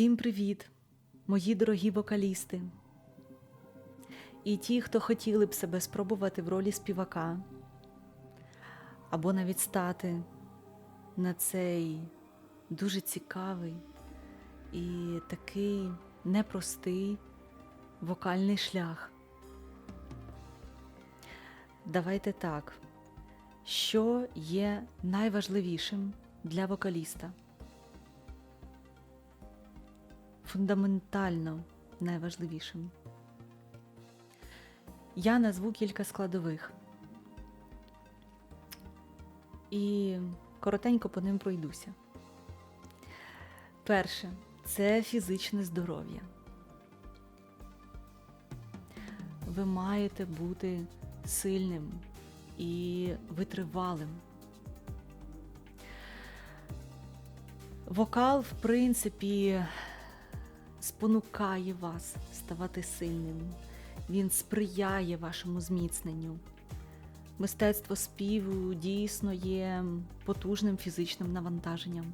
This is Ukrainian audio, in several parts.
Всім привіт, мої дорогі вокалісти. І ті, хто хотіли б себе спробувати в ролі співака, або навіть стати на цей дуже цікавий і такий непростий вокальний шлях. Давайте так. Що є найважливішим для вокаліста? Фундаментально найважливішим. Я назву кілька складових і коротенько по ним пройдуся. Перше це фізичне здоров'я. Ви маєте бути сильним і витривалим. Вокал, в принципі, спонукає вас ставати сильним. Він сприяє вашому зміцненню. Мистецтво співу дійсно є потужним фізичним навантаженням.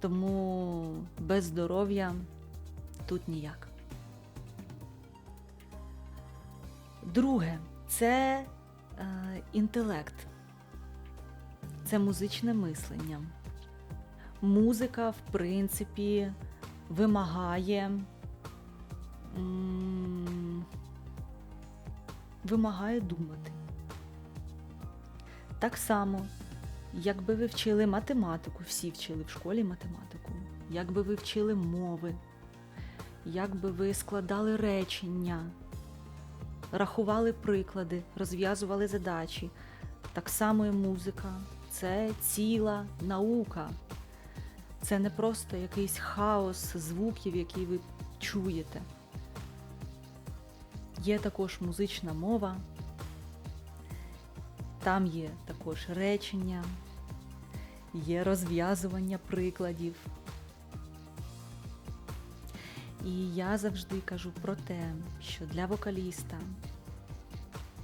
Тому без здоров'я тут ніяк. Друге це е, інтелект, це музичне мислення. Музика, в принципі, вимагає, вимагає думати. Так само, якби ви вчили математику, всі вчили в школі математику, якби ви вчили мови, якби ви складали речення, рахували приклади, розв'язували задачі. Так само і музика це ціла наука. Це не просто якийсь хаос звуків, які ви чуєте. Є також музична мова, там є також речення, є розв'язування прикладів. І я завжди кажу про те, що для вокаліста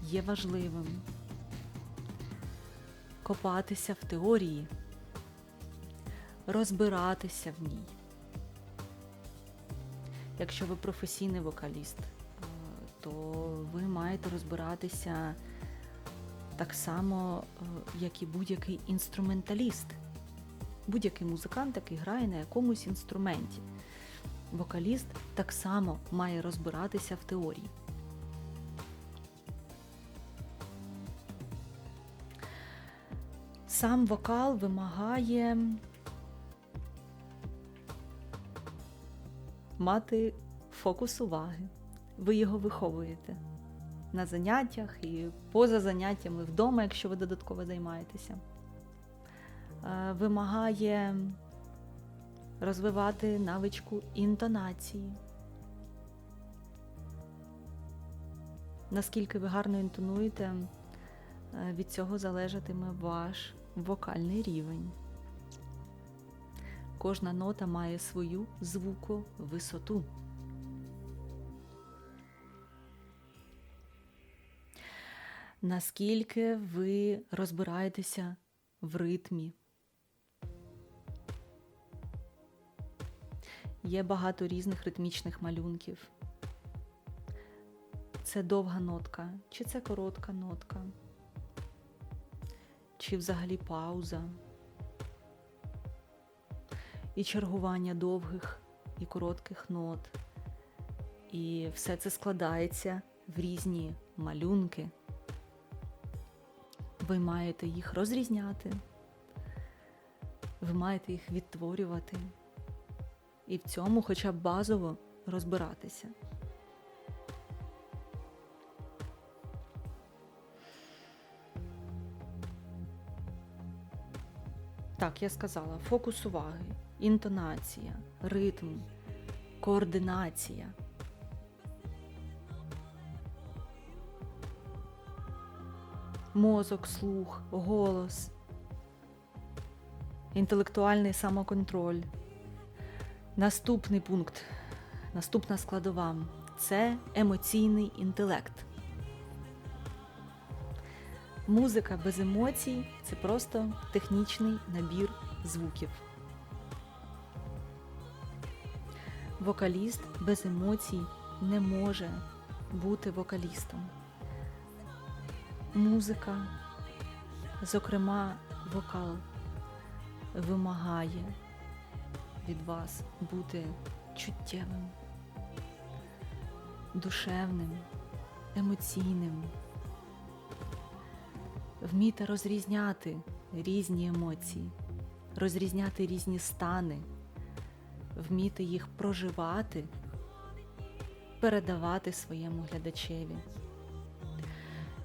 є важливим копатися в теорії, розбиратися в ній. Якщо ви професійний вокаліст, е, то ви маєте розбиратися так само, е, як і будь-який інструменталіст, будь-який музикант, який грає на якомусь інструменті. Вокаліст так само має розбиратися в теорії. Сам вокал вимагає мати фокус уваги. Ви його виховуєте на заняттях і поза заняттями вдома, якщо ви додатково займаєтеся. Е, Вимагає розвивати навичку інтонації. Наскільки ви гарно інтонуєте, е, від цього залежатиме ваш вокальний рівень. Кожна нота має свою звуковисоту. Наскільки ви розбираєтеся в ритмі? Є багато різних ритмічних малюнків. Це довга нотка, чи це коротка нотка, чи взагалі пауза. І чергування довгих і коротких нот. І все це складається в різні малюнки. Ви маєте їх розрізняти, ви маєте їх відтворювати і в цьому хоча б базово розбиратися. Так, я сказала, фокус уваги, інтонація, ритм, координація. Мозок, слух, голос, інтелектуальний самоконтроль. Наступний пункт, наступна складова це емоційний інтелект. Музика без емоцій це просто технічний набір звуків. Вокаліст без емоцій не може бути вокалістом. Музика, зокрема, вокал, вимагає від вас бути чуттєвим, душевним, емоційним. Вмійте розрізняти різні емоції, розрізняти різні стани, вміти їх проживати, передавати своєму глядачеві.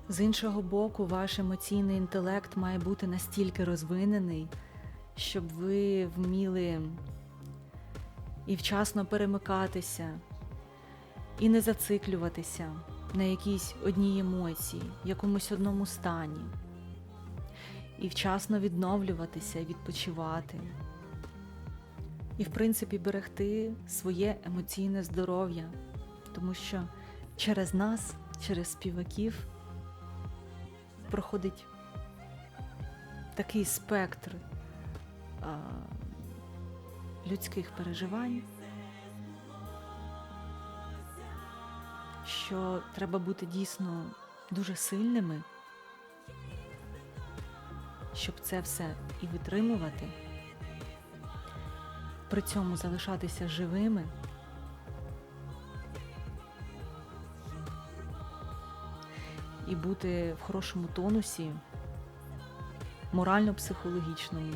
З іншого боку, ваш емоційний інтелект має бути настільки розвинений, щоб ви вміли і вчасно перемикатися, і не зациклюватися на якійсь одній емоції, якомусь одному стані, і вчасно відновлюватися, і відпочивати, і, в принципі, берегти своє емоційне здоров'я, тому що через нас, через співаків, проходить такий спектр а, людських переживань, що треба бути дійсно дуже сильними, щоб це все і витримувати, при цьому залишатися живими. І бути в хорошому тонусі, морально-психологічному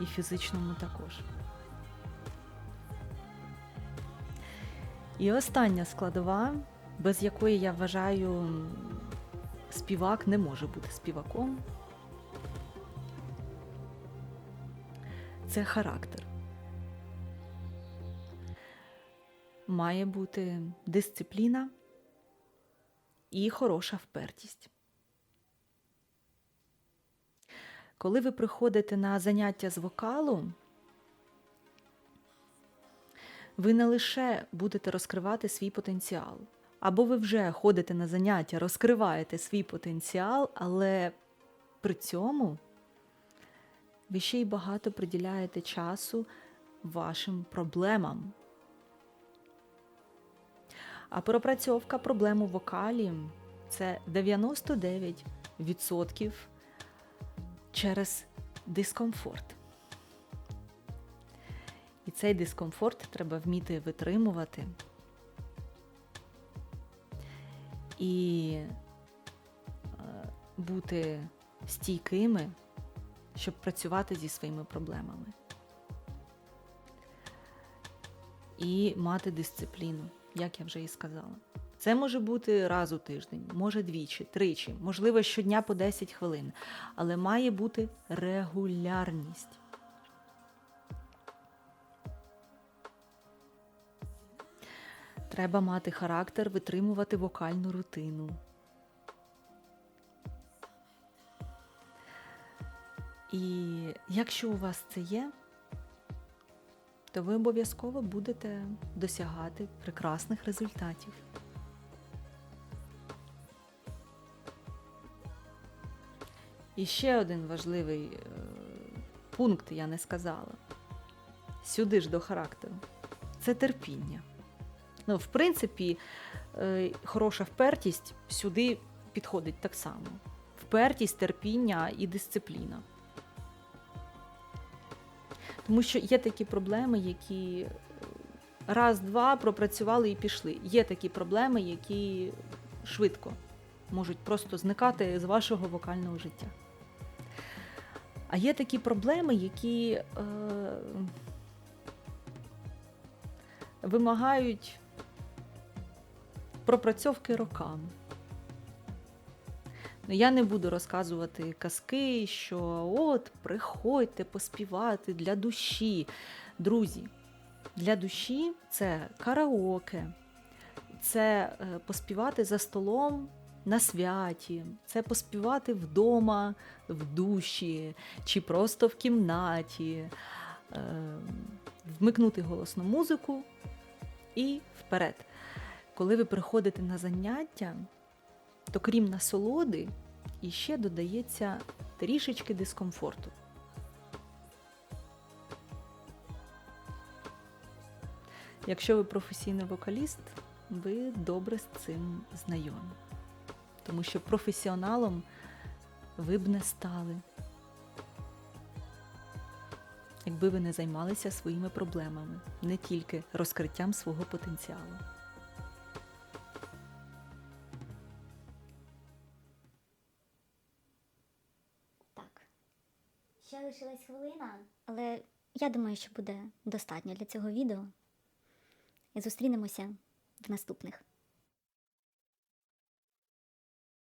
і фізичному також. І остання складова, без якої я вважаю, співак не може бути співаком. Це характер. Має бути дисципліна і хороша впертість. Коли ви приходите на заняття з вокалу, ви не лише будете розкривати свій потенціал, або ви вже ходите на заняття, розкриваєте свій потенціал, але при цьому ви ще й багато приділяєте часу вашим проблемам. А пропрацьовка проблем у вокалі це 99% через дискомфорт. І цей дискомфорт треба вміти витримувати і е, бути стійкими, щоб працювати зі своїми проблемами. І мати дисципліну, як я вже і сказала. Це може бути раз у тиждень, може двічі, тричі, можливо, щодня по 10 хвилин, але має бути регулярність. Треба мати характер, витримувати вокальну рутину. І якщо у вас це є, то ви обов'язково будете досягати прекрасних результатів. І ще один важливий е, пункт я не сказала. Сюди ж до характеру. Це терпіння. Ну, в принципі, е, хороша впертість сюди підходить так само. Впертість, терпіння і дисципліна. Тому що є такі проблеми, які е, раз-два пропрацювали і пішли. Є такі проблеми, які швидко можуть просто зникати з вашого вокального життя. А є такі проблеми, які е, вимагають пропрацьовки роками. Я не буду розказувати казки, що от, приходьте поспівати для душі. Друзі, для душі це караоке, це е, поспівати за столом на святі, це поспівати вдома, в душі чи просто в кімнаті, е, вмикнути голосну музику і вперед. Коли ви приходите на заняття, то крім насолоди, іще додається трішечки дискомфорту. Якщо ви професійний вокаліст, ви добре з цим знайомі. Тому що професіоналом ви б не стали, якби ви не займалися своїми проблемами, не тільки розкриттям свого потенціалу. Ще лишилась хвилина, але я думаю, що буде достатньо для цього відео. І зустрінемося в наступних.